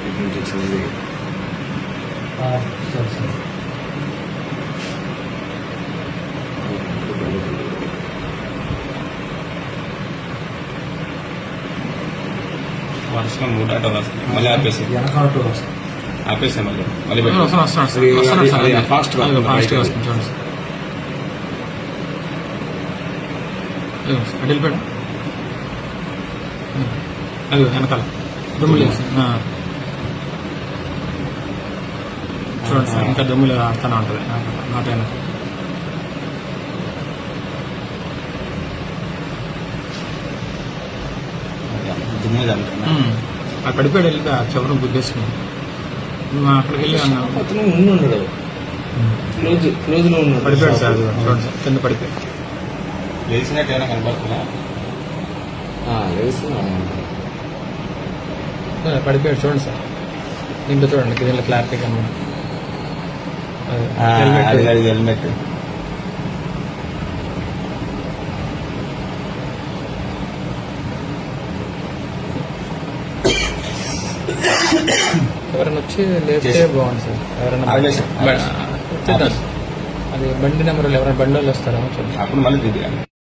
ఇటు నుంచి వచ్చింది సరే సరే వరుసగా మూడు ఆటోలు వస్తాయి మళ్ళీ ఆపేసి వెనక ఆటో వస్తుంది ఆపేసాం మళ్ళీ మళ్ళీ వస్తున్నాడు, పెట్టి వస్తున్నాడు, అది- వస్తున్నాడు, వస్తున్నాడు, అదిగో వెనకాల. దుమ్ములు వేసి, ఆ. చూడండి సార్ ఇంకా దుమ్ములు ఆడుతూనే ఉంటుంది. నాట. ఉమ్. అక్కడ పడిపోయాడు వెళ్ళి ఆ చివరం గుద్దేసుకుని అక్కడికి వెళ్ళి అన్నాం అతను ఉన్నాడు క్లోజ్ క్లోజ్లో ఉన్నాడు. పడిపోయాడు సార్ చూడండి సార్ కింద పడిపోయాడు. లేచినట్టు ఏమైనా కనబడుతున్నా ఆ. ఆ, పడిపోయాడు చూడండి సార్. దీంట్లో చూడండి దీంట్లో క్లారిటీ కన్నా హెల్మెట్ ఎవరైనా వచ్చి లేస్తే. బాగుంది సార్. ఎవరైనా. అది బండి నెంబర్ ఎవరైనా బండి వాళ్ళు వస్తారేమో చూడండి అప్పుడు మళ్ళీ